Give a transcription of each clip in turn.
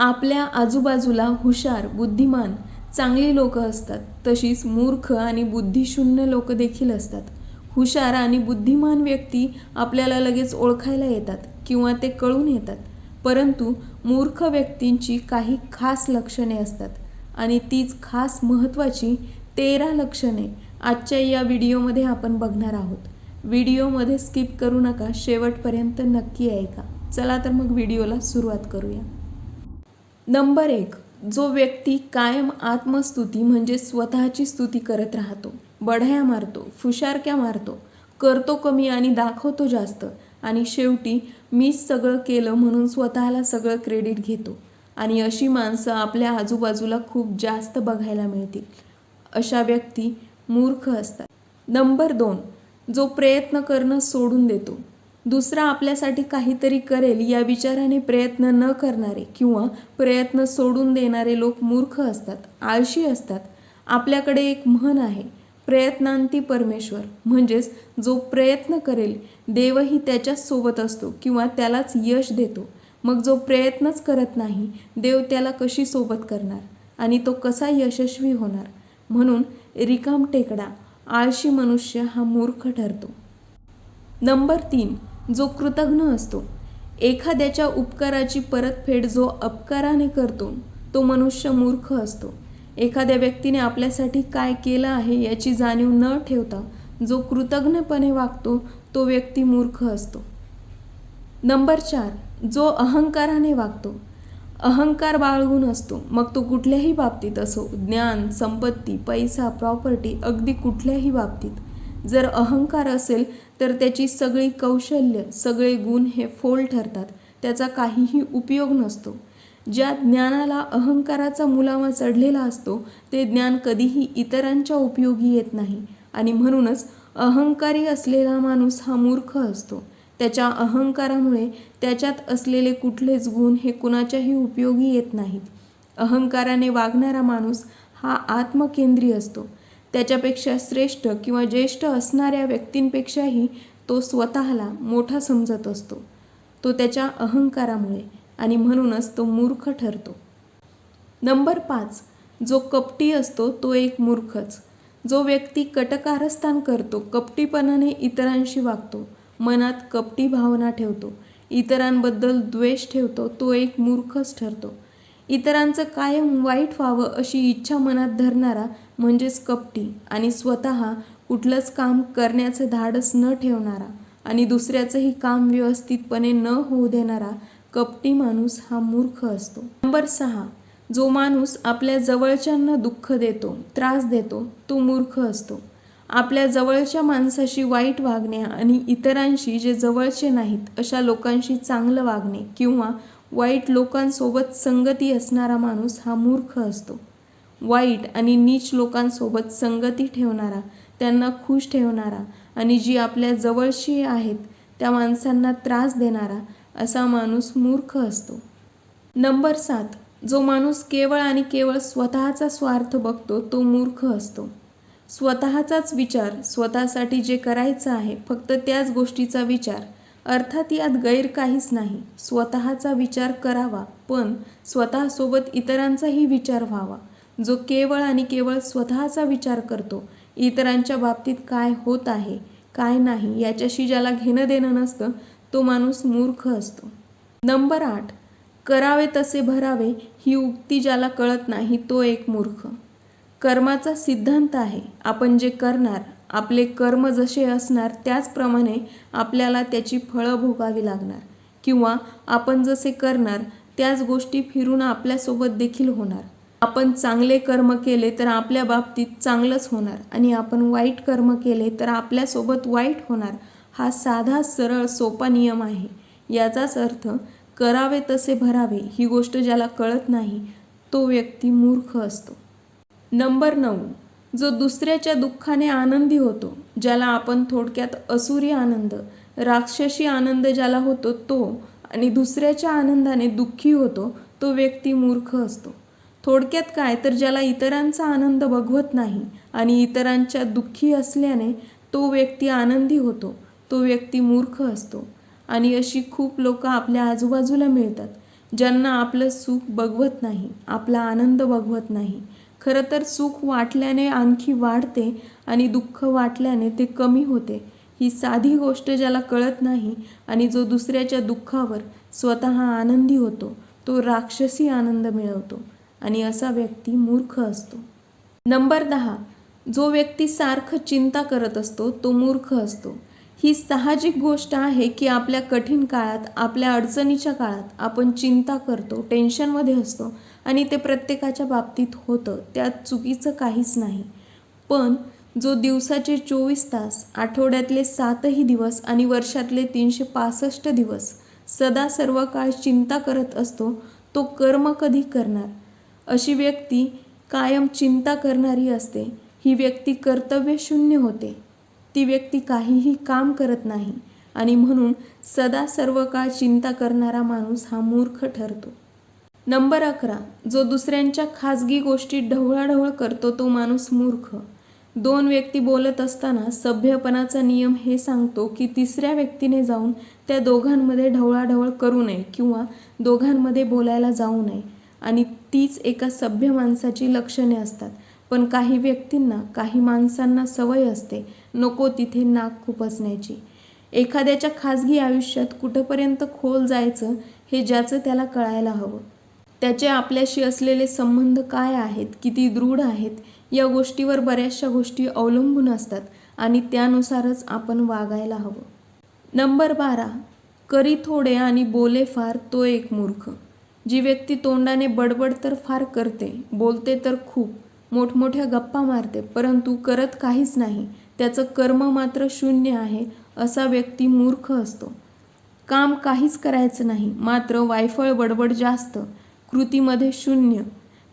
आपल्या आजूबाजूला हुशार बुद्धिमान चांगली लोक असतात. तशीच मूर्ख आणि बुद्धिशून्य लोक देखील असतात. हुशार आणि बुद्धिमान व्यक्ती आपल्याला लगेच ओळखायला येतात किंवा ते कळून येतात. परंतु मूर्ख व्यक्तींची काही खास लक्षणे असतात आणि तीच खास महत्त्वाची तेरा लक्षणे आजच्या या व्हिडिओमध्ये आपण बघणार आहोत. व्हिडिओमध्ये स्किप करू नका शेवटपर्यंत नक्की ऐका. चला तर मग व्हिडिओला सुरुवात करूया. नंबर एक जो व्यक्ती कायम आत्मस्तुती म्हणजे स्वतःची स्तुती करत राहतो बढाया मारतो फुशारक्या मारतो करतो कमी आणि दाखवतो जास्त आणि शेवटी मीच सगळं केलं म्हणून स्वतःला सगळं क्रेडिट घेतो आणि अशी माणसं आपल्या आजूबाजूला खूप जास्त बघायला मिळतील अशा व्यक्ती मूर्ख असतात. नंबर दोन जो प्रयत्न करणं सोडून देतो दुसरा आपल्यासाठी काहीतरी करेल या विचाराने प्रयत्न न करणारे किंवा प्रयत्न सोडून देणारे लोक मूर्ख असतात आळशी असतात. आपल्याकडे एक म्हण आहे प्रयत्नांती परमेश्वर. म्हणजेच जो प्रयत्न करेल देवही त्याच्याच सोबत असतो किंवा त्यालाच यश देतो. मग जो प्रयत्नच करत नाही देव त्याला कशी सोबत करणार आणि तो कसा यशस्वी होणार? म्हणून रिकाम टेकडा आळशी मनुष्य हा मूर्ख ठरतो. नंबर तीन. जो कृतघ्न असतो. एखाद्याच्या उपकाराची परतफेड जो अपकाराने करतो तो मनुष्य मूर्ख असतो. एखाद्या व्यक्तीने आपल्यासाठी काय केलं आहे याची जाणीव न ठेवता जो कृतज्ञपणे वागतो तो व्यक्ती मूर्ख असतो. नंबर चार जो अहंकाराने वागतो. अहंकार बाळगून असतो. मग तो कुठल्याही बाबतीत असो ज्ञान संपत्ती पैसा प्रॉपर्टी अगदी कुठल्याही बाबतीत. जर अहंकार असेल तर त्याची सगळी कौशल्य सगळे गुण हे फोल ठरतात. त्याचा काहीही उपयोग नसतो. ज्या ज्ञानाला अहंकाराचा मुलामा चढलेला असतो ते ज्ञान कधीही इतरांच्या उपयोगी येत नाही. आणि म्हणूनच अहंकारी असलेला माणूस हा मूर्ख असतो. त्याच्या अहंकारामुळे त्याच्यात असलेले कुठलेच गुण हे कुणाच्याही उपयोगी येत नाहीत. अहंकाराने वागणारा माणूस हा आत्मकेंद्री असतो. त्याच्यापेक्षा श्रेष्ठ किंवा ज्येष्ठ असणाऱ्या व्यक्तींपेक्षाही तो स्वतःला मोठा समजत असतो. तो त्याच्या अहंकारामुळे आणि म्हणूनच तो मूर्ख ठरतो. नंबर पाच. जो कपटी असतो तो एक मूर्खच. जो व्यक्ती कटकारस्थान करतो कपटीपणाने इतरांशी वागतो मनात कपटी भावना ठेवतो इतरांबद्दल द्वेष ठेवतो तो एक मूर्खच ठरतो. इतरांचं कायम वाईट व्हावं अशी इच्छा मनात धरणारा म्हणजेच कपटी आणि स्वत कुठलंच काम करण्याचं धाडस न ठेवणारा आणि दुसऱ्याचंही काम व्यवस्थितपणे न होऊ देणारा कपटी माणूस हा मूर्ख असतो. नंबर सहा जो माणूस आपल्या जवळच्यांना दुःख देतो त्रास देतो तो मूर्ख असतो. आपल्या जवळच्या माणसाशी वाईट वागणे आणि इतरांशी जे जवळचे नाहीत अशा लोकांशी चांगलं वागणे किंवा वाईट लोकांसोबत संगती असणारा माणूस हा मूर्ख असतो. वाईट आणि नीच लोकांसोबत संगती ठेवणारा त्यांना खुश ठेवणारा आणि जी आपल्या जवळशी आहेत त्या माणसांना त्रास देणारा असा माणूस मूर्ख असतो. नंबर सात. जो माणूस केवळ आणि केवळ स्वतःचा स्वार्थ बघतो तो मूर्ख असतो. स्वतःचाच विचार स्वतःसाठी जे करायचं आहे फक्त त्याच गोष्टीचा विचार अर्थात यात गैर काहीच नाही. स्वतःचा विचार करावा पण स्वतःसोबत इतरांचाही विचार व्हावा. जो केवळ आणि केवळ स्वतःचा विचार करतो इतरांच्या बाबतीत काय होत आहे काय नाही याच्याशी ज्याला घेणं देणं नसतं तो माणूस मूर्ख असतो. नंबर आठ करावे तसे भरावे ही उक्ती ज्याला कळत नाही तो एक मूर्ख. कर्माचा सिद्धांत आहे आपण जे करणार आपले कर्म जसे असणार त्याचप्रमाणे आपल्याला त्याची फळं भोगावी लागणार. किंवा आपण जसे करणार त्याच गोष्टी फिरून आपल्यासोबत देखील होणार. आपण चांगले कर्म केले तर आपल्या बाबतीत चांगलंच होणार आणि आपण वाईट कर्म केले तर आपल्यासोबत वाईट होणार. हा साधा सरळ सोपा नियम आहे. याचाच अर्थ करावे तसे भरावे ही गोष्ट ज्याला कळत नाही तो व्यक्ती मूर्ख असतो. नंबर नऊ. जो दुसऱ्याच्या दुःखाने आनंदी होतो ज्याला आपण थोडक्यात असुरी आनंद राक्षसी आनंद ज्याला होतो तो आणि दुसऱ्याच्या आनंदाने दुःखी होतो तो व्यक्ती मूर्ख असतो. थोडक्यात काय तर ज्याला इतरांचा आनंद बघवत नाही आणि इतरांच्या दुःखी असल्याने तो व्यक्ती आनंदी होतो तो व्यक्ती मूर्ख असतो. आणि अशी खूप लोक आपल्या आजूबाजूला मिळतात ज्यांना आपलं सुख बघवत नाही आपला आनंद बघवत नाही. खरं तर सुख वाटल्याने आणखी वाढते आणि दुःख वाटल्याने ते कमी होते. ही साधी गोष्ट ज्याला कळत नाही आणि जो दुसऱ्याच्या दुःखावर स्वतः आनंदी होतो तो राक्षसी आनंद मिळवतो आणि असा व्यक्ती मूर्ख असतो. नंबर दहा. जो व्यक्ती सारखं चिंता करत असतो तो मूर्ख असतो. ही साहजिक गोष्ट आहे की आपल्या कठीण काळात आपल्या अडचणीच्या काळात आपण चिंता करतो टेन्शनमध्ये असतो आणि ते प्रत्येकाच्या बाबतीत होतं त्यात चुकीचं काहीच नाही. पण जो दिवसाचे चोवीस तास आठवड्यातले सातही दिवस आणि वर्षातले तीनशे पासष्ट दिवस सदा सर्व काळ चिंता करत असतो तो कर्म कधी करणार? अशी व्यक्ती कायम चिंता करणारी असते ही व्यक्ती कर्तव्यशून्य होते. ती व्यक्ती काहीही काम करत नाही आणि म्हणून सदा सर्व काळ चिंता करणारा माणूस हा मूर्ख ठरतो. नंबर अकरा. जो दुसऱ्यांच्या खाजगी गोष्टी ढवळाढवळ करतो तो माणूस मूर्ख. दोन व्यक्ती बोलत असताना सभ्यपणाचा नियम हे सांगतो की तिसऱ्या व्यक्तीने जाऊन त्या दोघांमध्ये ढवळाढवळ करू नये किंवा दोघांमध्ये बोलायला जाऊ नये आणि तीच एका सभ्य माणसाची लक्षणे असतात. पण काही व्यक्तींना काही माणसांना सवय असते नको तिथे नाक खुपसण्याची एखाद्याच्या खाजगी आयुष्यात कुठंपर्यंत खोल जायचं हे ज्याचं त्याला कळायला हवं. त्याचे आपल्याशी असलेले संबंध काय आहेत किती दृढ आहेत या गोष्टीवर बऱ्याचशा गोष्टी अवलंबून असतात आणि त्यानुसारच आपण वागायला हवं. नंबर बारा. करी थोडे आणि बोले फार तो एक मूर्ख. जी व्यक्ती तोंडाने बडबड तर फार करते बोलते तर खूप मोठमोठ्या गप्पा मारते परंतु करत काहीच नाही त्याचं कर्म मात्र शून्य आहे असा व्यक्ती मूर्ख असतो. काम काहीच करायचं नाही मात्र वायफळ बडबड जास्त कृतीमध्ये शून्य.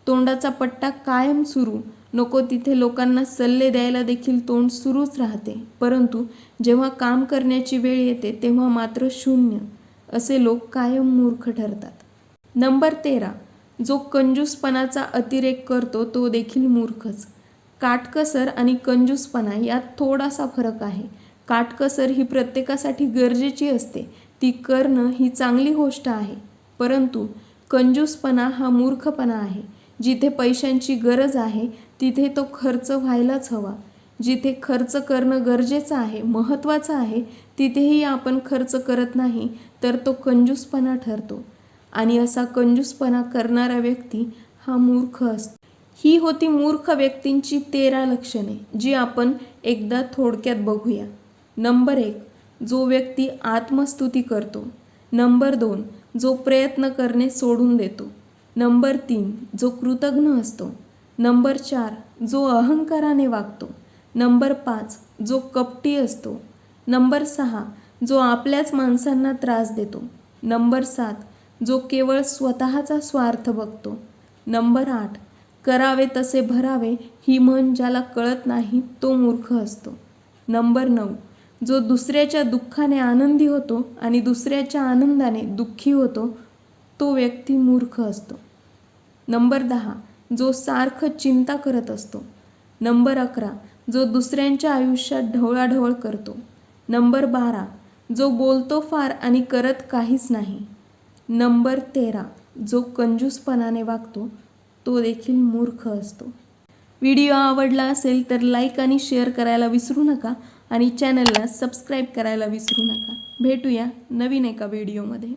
तोंडाचा पट्टा कायम सुरू नको तिथे लोकांना सल्ले द्यायला देखील तोंड सुरूच राहते. परंतु जेव्हा काम करण्याची वेळ येते तेव्हा मात्र शून्य असे लोक कायम मूर्ख ठरतात. नंबर तेरा. जो कंजूसपणाचा अतिरेक करतो तो देखील मूर्खच. काटकसर आणि कंजूसपणा यात थोडासा फरक आहे. काटकसर ही प्रत्येकासाठी गरजेची असते. ती करणं ही चांगली गोष्ट आहे. परंतु कंजूसपणा हा मूर्खपणा आहे. जिथे पैशांची गरज आहे तिथे तो खर्च व्हायलाच हवा. जिथे खर्च करणं गरजेचं आहे महत्त्वाचं आहे तिथेही आपण खर्च करत नाही तर तो कंजूसपणा ठरतो. आणि असा कंजूसपणा करणारा व्यक्ती हा मूर्ख असतो. ही होती मूर्ख व्यक्तींची तेरा लक्षणे जी आपण एकदा थोडक्यात बघूया. नंबर एक जो व्यक्ती आत्मस्तुती करतो. नंबर दोन जो प्रयत्न करणे सोडून देतो. नंबर तीन जो कृतज्ञ असतो. नंबर चार जो अहंकाराने वागतो. नंबर पाच जो कपटी असतो. नंबर सहा जो आपल्याच माणसांना त्रास देतो. नंबर सात जो केवळ स्वतःचा स्वार्थ बघतो. नंबर आठ करावे तसे भरावे ही म्हण ज्याला कळत नाही तो मूर्ख असतो. नंबर नऊ. जो दुसऱ्याच्या दुःखाने आनंदी होतो आणि दुसऱ्याच्या आनंदाने दुःखी होतो तो व्यक्ती मूर्ख असतो. नंबर दहा. जो सारखं चिंता करत असतो. नंबर अकरा. जो दुसऱ्यांच्या आयुष्यात ढवळाढवळ करतो. नंबर बारा. जो बोलतो फार आणि करत काहीच नाही. नंबर तेरा. जो कंजूसपणाने वागतो तो देखील मूर्ख असतो. व्हिडिओ आवडला असेल तर लाईक आणि शेअर करायला विसरू नका आणि चॅनलला सबस्क्राईब करायला विसरू नका. भेटूया नवीन एका व्हिडिओमध्ये.